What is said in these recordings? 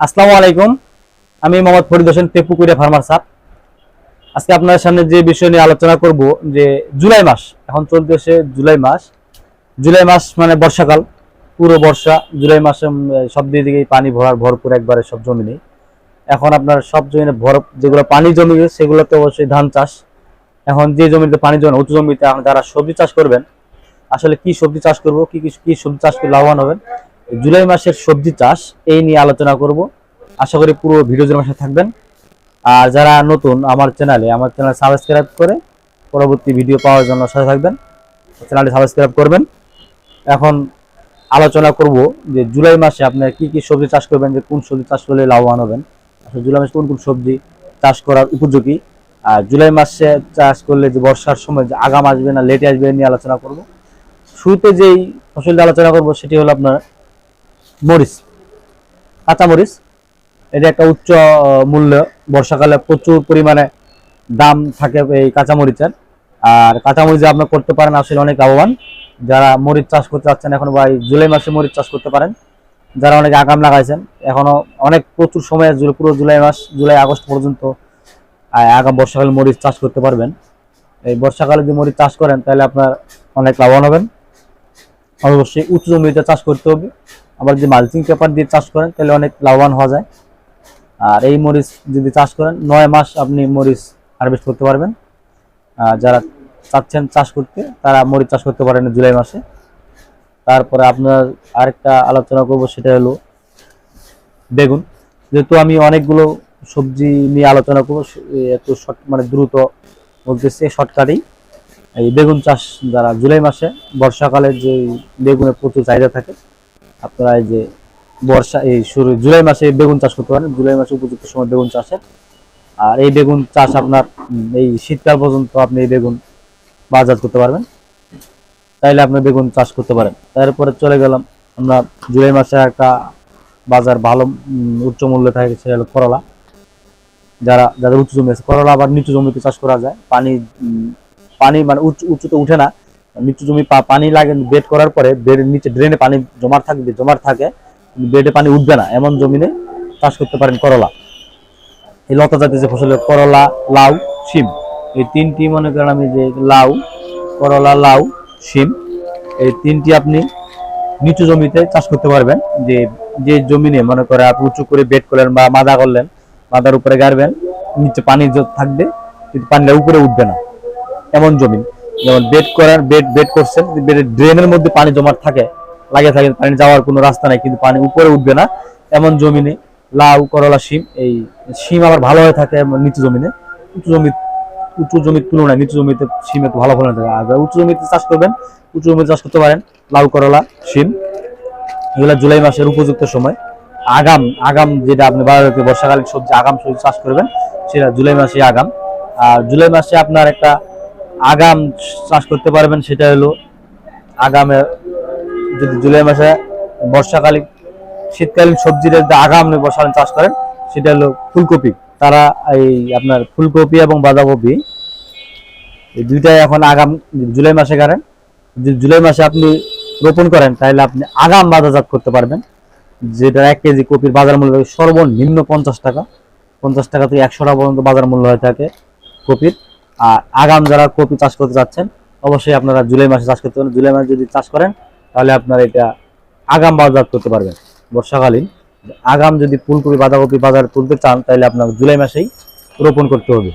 আসসালামু আলাইকুম। আমি মোহাম্মদ ফরিদ হোসেন পেপুকুরিয়া ফার্মার সাপ আজকে আপনার সামনে যে বিষয় নিয়ে আলোচনা করব, যে জুলাই মাস, এখন চলতেছে জুলাই মাস। জুলাই মাস মানে বর্ষাকাল, পুরো বর্ষা। জুলাই মাসে সব দিকে পানি ভরার, ভরপুর একবারে সব জমিনে এখন আপনার সব জমিনে ভর, যেগুলো পানি জমি সেগুলোতে অবশ্যই ধান চাষ। এখন যে জমিতে পানি জমে, উঁচু জমিতে, এখন যারা সবজি চাষ করবেন, আসলে কি সবজি চাষ করব, কি- কি সবজি চাষ করে লাভবান হবেন জুলাই মাসের সবজি চাষ, এই নিয়ে আলোচনা করব। আশা করি পুরো ভিডিও সাথে থাকবেন। আর যারা নতুন আমার চ্যানেলে আমার চ্যানেল সাবস্ক্রাইব করে পরবর্তী ভিডিও পাওয়ার জন্য সাথে থাকবেন। চ্যানেলটি সাবস্ক্রাইব করবেন। এখন আলোচনা করব যে জুলাই মাসে আপনি কি কি সবজি চাষ করবেন, যে কোন সবজি চাষ করলে লাভবান হবেন। আসলে জুলাই মাসে কোন কোন সবজি চাষ করার উপযোগী? আর জুলাই মাসে চাষ করলে যে বর্ষার সময় যে আগাম আসবে না লেটে আসবে নিয়ে আলোচনা করব। শুরুতে যেই ফসলটি আলোচনা করব, সেটি হলো আপনার মরিচ। কাঁচা মরিচ। এটা একটা উচ্চ মূল্য। বর্ষাকালে প্রচুর পরিমাণে দাম থাকে এই কাঁচা মরিচের। আর কাঁচা মরিচ আপনার করতে পারেন, আসলে অনেক লাভবান। যারা মরিচ চাষ করতে চাচ্ছেন, এখন বা জুলাই মাসে মরিচ চাষ করতে পারেন। যারা অনেক আগাম লাগাইছেন, এখনও অনেক প্রচুর সময় পুরো জুলাই মাস, জুলাই, আগস্ট পর্যন্ত আগাম বর্ষাকালে মরিচ চাষ করতে পারবেন। এই বর্ষাকালে যদি মরিচ চাষ করেন, তাহলে আপনার অনেক লাভবান হবেন। অবশ্যই উচ্চ জমিতে চাষ করতে হবে। আবার যদি মালচিং পেপার দিয়ে চাষ করেন, তাহলে অনেক লাভবান হওয়া যায়। আর এই মরিচ যদি চাষ করেন, নয় মাস আপনি মরিচ হারভেস্ট করতে পারবেন। যারা চাচ্ছেন চাষ করতে, তারা মরিচ চাষ করতে পারেন জুলাই মাসে। তারপরে আপনার আরেকটা আলোচনা করব, সেটা হলো বেগুন। যেহেতু আমি অনেকগুলো সবজি নিয়ে আলোচনা করব একটু শর্ট মানে দ্রুত বলতেছি, শর্টকাটেই। এই বেগুন চাষ যারা জুলাই মাসে, বর্ষাকালে যে বেগুনের প্রচুর চাহিদা থাকে আপনারা এই যে বর্ষা, এই শুরু জুলাই মাসে বেগুন চাষ করতে পারেন। জুলাই মাসে উপযুক্ত সময় বেগুন চাষের। আর এই বেগুন চাষ আপনার এই শীতকাল পর্যন্ত আপনি এই বেগুন বাজার করতে পারবেন। তাইলে আপনি বেগুন চাষ করতে পারেন। তারপরে চলে গেলাম আমরা জুলাই মাসে একটা বাজার ভালো উচ্চ মূল্য থাকে সেটা হলো করলা। যারা, যাদের উঁচু জমি আছে, করলা আবার নিচু জমিতে চাষ করা যায়। পানি পানি মানে উঁচু উঁচুতে উঠে না। নিচু জমি পানি লাগে বেড করার পরে বেডের নিচে ড্রেনে পানি জমার থাকবে, জমার থাকে বেডে পানি উঠবে না। এমন জমিনে চাষ করতে পারেন করলা। এই লতা জাতীয় যে ফসল করলা, লাউ, শিম। এই তিনটি মনে করেন আমি যে লাউ, করলা, লাউ, শিম, এই তিনটি আপনি নিচু জমিতে চাষ করতে পারবেন। যে যে জমিনে মনে করে আপনি উঁচু করে বেড করলেন বা মাদা করলেন, মাদার উপরে গাড়বেন, নিচে পানি থাকবে, কিন্তু পানিটা উপরে উঠবে না। এমন জমি। যেমন বেড করার বেড বেড করছেন বেডের ড্রেনের মধ্যে পানি জমাট থাকে লাগে থাকে পানি যাওয়ার কোনো রাস্তা নাই, কিন্তু পানি উপরে উঠবে না। এমন জমিনে লাউ, করলা, শিম, এই শিম আবার ভালো হয়ে থাকে নিচু জমিনে। উঁচু জমি উঁচু জমির তুলনায় নিচু জমিতে শিম একটু ভালো ফলন থাকে। আর উঁচু জমিতে চাষ করবেন, উঁচু জমিতে চাষ করতে পারেন লাউ, করলা, শিম। এগুলা জুলাই মাসের উপযুক্ত সময়। আগাম আগাম যেটা আপনি বাজারে বর্ষাকালীন সবজি আগাম সবজি চাষ করবেন, সেটা জুলাই মাসে আগাম। আর জুলাই মাসে আপনার একটা আগাম চাষ করতে পারবেন, সেটা হলো আগামে যদি জুলাই মাসে বর্ষাকালীন, শীতকালীন সবজির যদি আগাম বর্ষাকালীন চাষ করেন, সেটা হলো ফুলকপি। তারা এই আপনার ফুলকপি এবং বাঁধাকপি, এই দুইটাই এখন আগাম জুলাই মাসে করেন। যদি জুলাই মাসে আপনি রোপণ করেন, তাহলে আপনি আগাম বাজারজাত করতে পারবেন, যেটা এক কেজি কপির বাজার মূল্য সর্বনিম্ন পঞ্চাশ টাকা। পঞ্চাশ টাকা থেকে একশো টাকা পর্যন্ত বাজার মূল্য হয়ে থাকে কপির। আর আগাম যারা কপি চাষ করতে চাচ্ছেন অবশ্যই আপনারা জুলাই মাসে চাষ করতে পারেন। জুলাই মাসে যদি চাষ করেন, তাহলে আপনারা এটা আগাম বাজার করতে পারবেন বর্ষাকালীন। আগাম যদি ফুলকপি, বাঁধাকপি বাজার তুলতে চান, তাহলে আপনার জুলাই মাসেই রোপণ করতে হবে।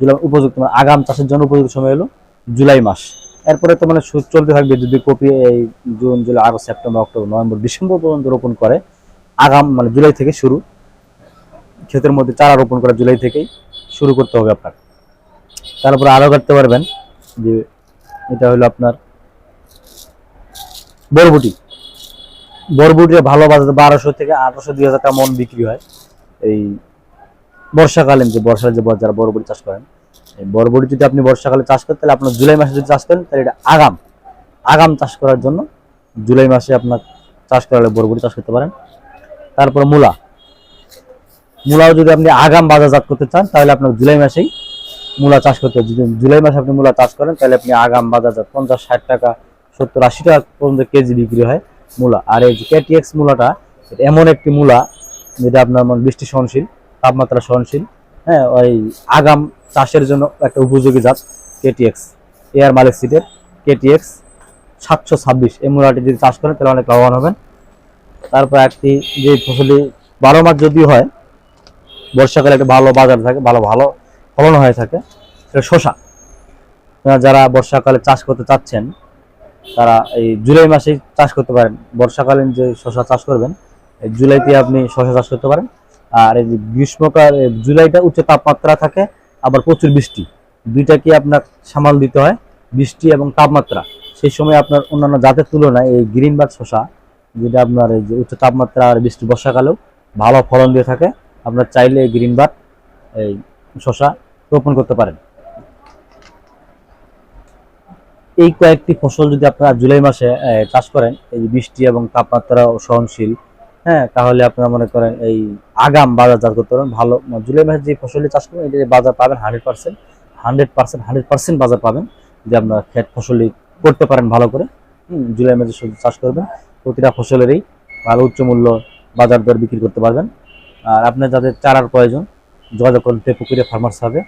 জুলাই উপযুক্ত মানে আগাম চাষের জন্য উপযুক্ত সময় হলো জুলাই মাস। এরপরে তো মানে চলতে থাকবে যদি কপি এই June, July, August, September, October, November, December পর্যন্ত রোপণ করে, আগাম মানে জুলাই থেকে শুরু। ক্ষেতের মধ্যে চারা রোপণ করা জুলাই থেকেই শুরু করতে হবে আপনার তারপরে আরও করতে পারবেন। যে এটা হলো আপনার বরবটি। বরবটি ভালো বাজারে বারোশো থেকে আঠারোশো, দুই হাজার টাকা মন বিক্রি হয়। এই বর্ষাকালীন যে বর্ষার যে যারা বরবটি চাষ করেন, এই বরবটি যদি আপনি বর্ষাকালে চাষ করেন, তাহলে আপনার জুলাই মাসে যদি চাষ করেন, তাহলে এটা আগাম আগাম চাষ করার জন্য জুলাই মাসে আপনার চাষ করালে বরবটি চাষ করতে পারেন। তারপর মূলা। মূলাও যদি আপনি আগাম বাজারজাত করতে চান, তাহলে আপনার জুলাই মাসেই মূলা চাষ করতে যদি জুলাই মাসে আপনি মূলা চাষ করেন, তাহলে আপনি আগাম বাজারজাত পঞ্চাশ, ষাট টাকা, সত্তর, আশি টাকা পর্যন্ত কেজি বিক্রি হয় মূলা। আর এই যে কেটিএক্স মূলাটা এমন একটি মূলা, যেটা আপনার মানে বৃষ্টি সহনশীল, তাপমাত্রা সহনশীল হ্যাঁ ওই আগাম চাষের জন্য একটা উপযোগী জাত কেটিএক্স এয়ার মালিক সিটের কেটিএক্স সাতশো ছাব্বিশ। এই মূলাটি যদি চাষ করেন, তাহলে অনেক লাভবান হবেন। তারপর একটি যে ফসলি বারো মাস যদি হয়, বর্ষাকালে একটা ভালো বাজার থাকে, ভালো ভালো ফলন হয়ে থাকে, সেটা শশা যারা বর্ষাকালে চাষ করতে চাচ্ছেন, তারা এই জুলাই মাসেই চাষ করতে পারেন। বর্ষাকালীন যে শশা চাষ করবেন, এই জুলাইতে আপনি শশা চাষ করতে পারেন। আর এই যে গ্রীষ্মকাল জুলাইটা উচ্চ তাপমাত্রা থাকে, আবার প্রচুর বৃষ্টি। দুইটাকে আপনার সামাল দিতে হয়? বৃষ্টি এবং তাপমাত্রা। সেই সময় আপনার অন্যান্য জাতের তুলনায় এই গ্রিন বার্ড শশা যেটা আপনার এই যে উচ্চ তাপমাত্রা আর বৃষ্টি বর্ষাকালেও ভালো ফলন দিয়ে থাকে। আপনার চাইলে এই গ্রিন বার্ড, এই শশা রোপণ করতে পারেন। এই কয়েকটি ফসল যদি আপনারা জুলাই মাসে চাষ করেন, এই বৃষ্টি এবং তাপমাত্রা সহনশীল হ্যাঁ তাহলে আপনারা মনে করেন এই আগাম বাজারজাত করতে পারেন ভালো জুলাই মাসে যে ফসলটি চাষ করবেন এটি বাজার পাবেন hundred percent hundred percent hundred percent বাজার পাবেন, যে আপনারা ক্ষেত ফসলি করতে পারেন ভালো করে জুলাই মাসে সবজি চাষ করবেন, প্রতিটা ফসলেরই ভালো উচ্চ মূল্য বাজার দর বিক্রি করতে পারবেন। আর আপনার যাদের চারার প্রয়োজন, যোগাযোগ করতে পুকুরে ফার্মার্স হবে।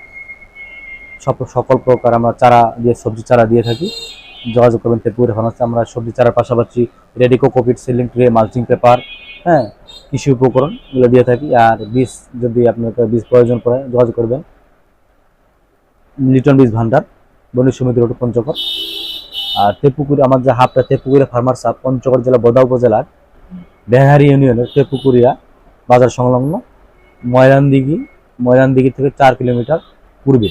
সব সকল প্রকার আমরা চারা দিয়ে, সবজি চারা দিয়ে থাকি। যোগাযোগ করবেন তেপুরে ফার্মার্স আমরা সবজি চারার পাশাপাশি রেডিকো কোভিড সিলিং ট্রে মাল্চিং পেপার হ্যাঁ কৃষি উপকরণ এগুলো দিয়ে থাকি। আর বীজ যদি আপনার বীজ প্রয়োজন পড়ে, যোগাযোগ করবেন লিটন বীজ ভান্ডার, বণিক সমিতি রোড, পঞ্চগড়। আর তেপুকুরি আমার যে হাবটা তেপুকুরিয়া ফার্মার সাপ পঞ্চগড় জেলা বোদা উপজেলার বেহারি ইউনিয়নের তেপুকুরিয়া বাজার সংলগ্ন ময়রানদিঘি ময়রানদিঘি থেকে চার কিলোমিটার পূর্বে।